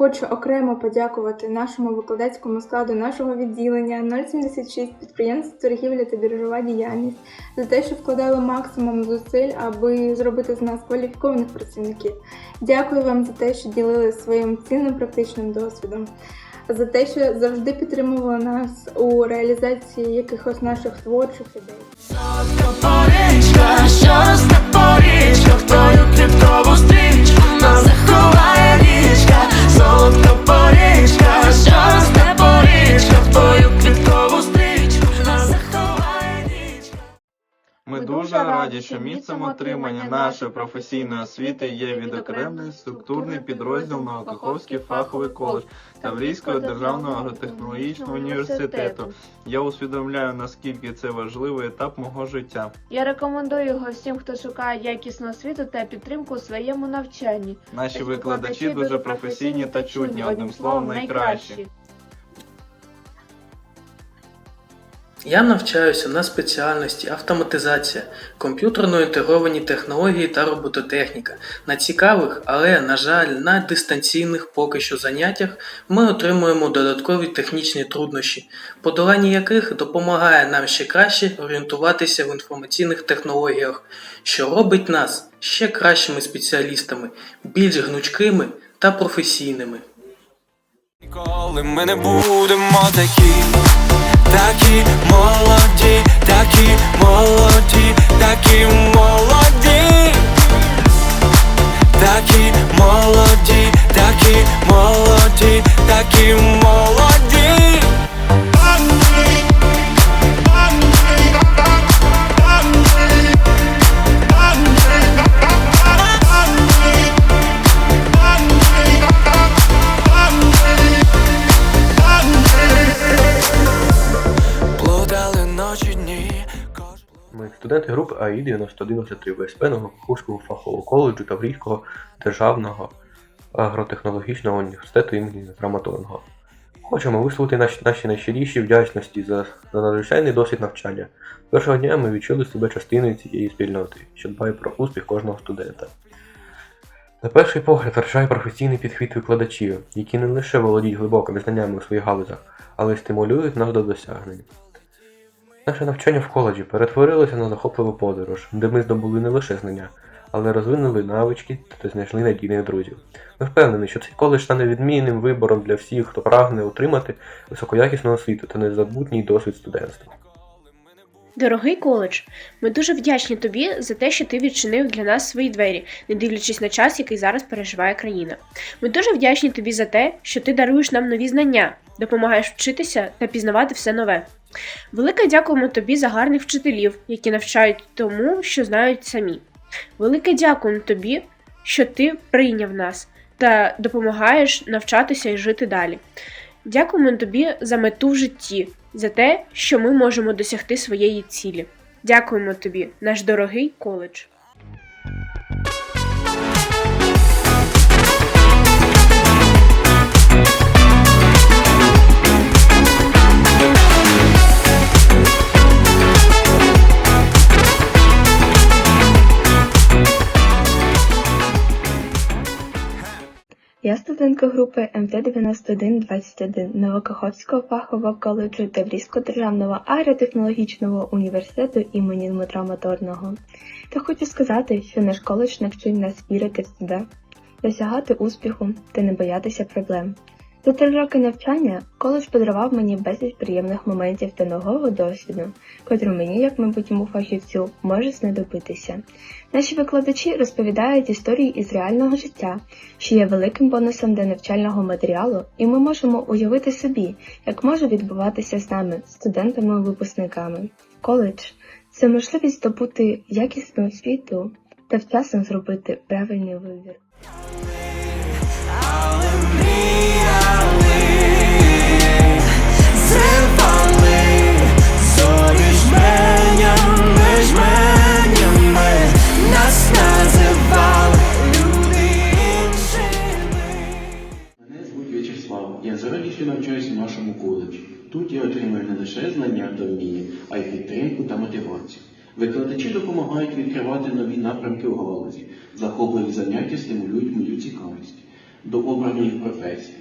Хочу окремо подякувати нашому викладацькому складу нашого відділення 076 підприємств торгівля та біржова діяльність за те, що вкладали максимум зусиль, аби зробити з нас кваліфікованих працівників. Дякую вам за те, що ділили своїм цінним практичним досвідом, за те, що завжди підтримували нас у реалізації якихось наших творчих ідей. Що росте порічка, в твою квіткову стрічку заховає son capaz раді, що місцем отримання нашої професійної освіти є відокремлений структурний підрозділ Новокаховський фаховий коледж Таврійського державного агротехнологічного університету. Я усвідомляю, наскільки це важливий етап мого життя. Я рекомендую його всім, хто шукає якісну освіту та підтримку у своєму навчанні. Наші викладачі дуже професійні та чудні, одним словом, найкращі. Я навчаюся на спеціальності автоматизація, комп'ютерно інтегровані технології та робототехніка. На цікавих, але, на жаль, на дистанційних поки що заняттях ми отримуємо додаткові технічні труднощі, подолання яких допомагає нам ще краще орієнтуватися в інформаційних технологіях, що робить нас ще кращими спеціалістами, більш гнучкими та професійними. Ніколи ми не будемо такі, такі молоді, такі молоді, такі молоді, студенти групи АІ 9193 ВСП Новокаховського фахового коледжу Таврійського державного агротехнологічного університету імені Краматорного. Хочемо висловити наші, наші найщиріші вдячності за, за надзвичайний досвід навчання. Першого дня ми відчули себе частиною цієї спільноти, що дбає про успіх кожного студента. На перший погляд вражає професійний підхід викладачів, які не лише володіють глибокими знаннями у своїх галузях, але й стимулюють нас до досягнень. Наше навчання в коледжі перетворилося на захопливу подорож, де ми здобули не лише знання, але розвинули навички та знайшли надійних друзів. Ми впевнені, що цей коледж стане відмінним вибором для всіх, хто прагне отримати високоякісну освіту та незабутній досвід студентства. Дорогий коледж, ми дуже вдячні тобі за те, що ти відчинив для нас свої двері, не дивлячись на час, який зараз переживає країна. Ми дуже вдячні тобі за те, що ти даруєш нам нові знання, допомагаєш вчитися та пізнавати все нове. Велике дякуємо тобі за гарних вчителів, які навчають тому, що знають самі. Велике дякуємо тобі, що ти прийняв нас та допомагаєш навчатися і жити далі. Дякуємо тобі за мету в житті, за те, що ми можемо досягти своєї цілі. Дякуємо тобі, наш дорогий коледж. Я студентка групи МТ-9121 Новокаховського фахового коледжу Таврійського державного агротехнологічного університету імені Дмитра Моторного. Та хочу сказати, що наш коледж навчив нас вірити в себе, досягати успіху та не боятися проблем. За три роки навчання коледж подарував мені безліч приємних моментів та нового досвіду, котру мені, як майбутньому фахівцю, може знадобитися. Наші викладачі розповідають історії із реального життя, що є великим бонусом для навчального матеріалу, і ми можемо уявити собі, як може відбуватися з нами, студентами-випускниками. Коледж це можливість здобути якісну освіту та вчасно зробити правильний вибір. З навчаюся в нашому коледжі. Тут я отримую не лише знання та вміння, а й підтримку та мотивацію. Викладачі допомагають відкривати нові напрямки у галузі, захопливі заняття стимулюють мою цікавість до обраної професії.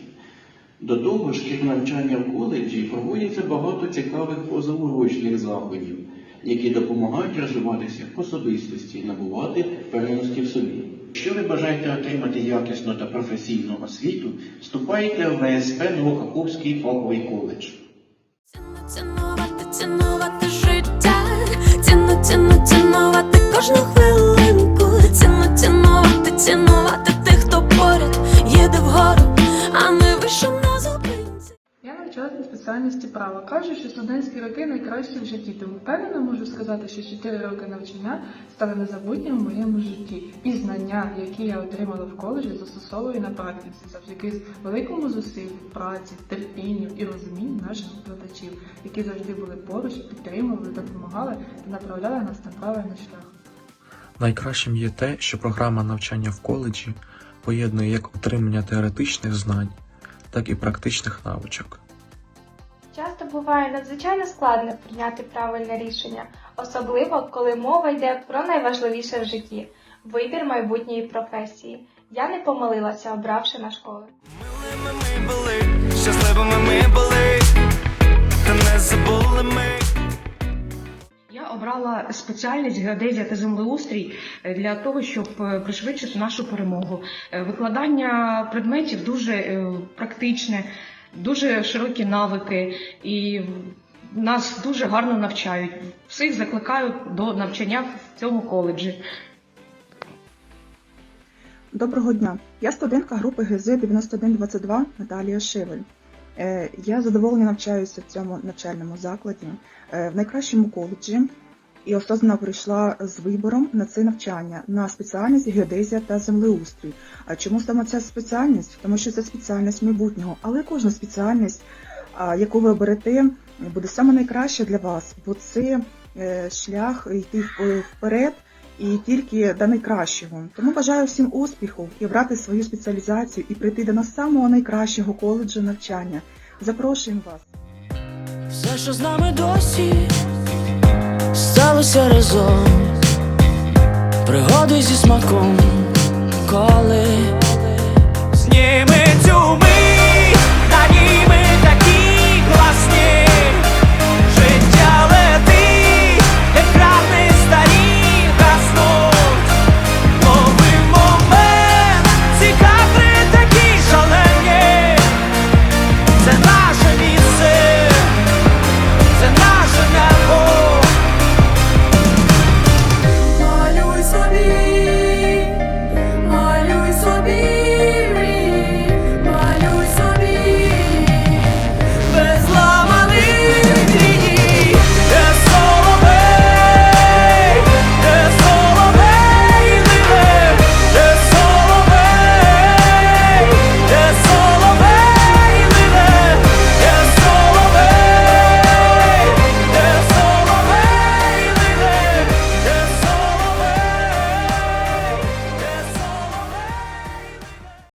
До того ж, крім навчання в коледжі, проводяться багато цікавих позаурочних заходів, які допомагають розвиватися в особистості, набувати впевненості в собі. Якщо ви бажаєте отримати якісну та професійну освіту, вступайте в ВСП Новокаховський фаховий коледж. Цінувати, цінувати життя, ціну, ціну, цінувати кожну спеціальності права. Кажуть, що студентські роки найкращі в житті. Тому впевнено можу сказати, що 4 роки навчання стали незабутніми в моєму житті. І знання, які я отримала в коледжі, застосовую на практиці завдяки великому зусиллю, праці, терпінню і розумінню наших викладачів, які завжди були поруч, підтримували, допомагали та направляли нас на правильний шлях. Найкращим є те, що програма навчання в коледжі поєднує як отримання теоретичних знань, так і практичних навичок. Буває надзвичайно складно прийняти правильне рішення, особливо коли мова йде про найважливіше в житті вибір майбутньої професії. Я не помилилася, обравши наш коледж. Милими ми були, щасливими ми були, та не забули ми. Я обрала спеціальність геодезія та землеустрій е, для того, щоб е, пришвидшити нашу перемогу. Е, Викладання предметів дуже практичне, дуже широкі навики, і нас дуже гарно навчають. Всіх закликаю до навчання в цьому коледжі. Доброго дня. Я студентка групи ГЗ 9122 Наталія Шивель. Е, Я задоволена навчаюся в цьому навчальному закладі е, в найкращому коледжі і осознано прийшла з вибором на це навчання на спеціальність геодезія та землеустрій. А чому саме ця спеціальність? Тому що це спеціальність майбутнього, але кожна спеціальність, яку ви оберете, буде саме найкраща для вас, бо це е, шлях йти вперед і тільки до найкращого. Тому бажаю всім успіху і обрати свою спеціалізацію і прийти до нас самого найкращого коледжу навчання. Запрошуємо вас. Все, що з нами досі сталося разом, пригоди зі смаком, коли зніми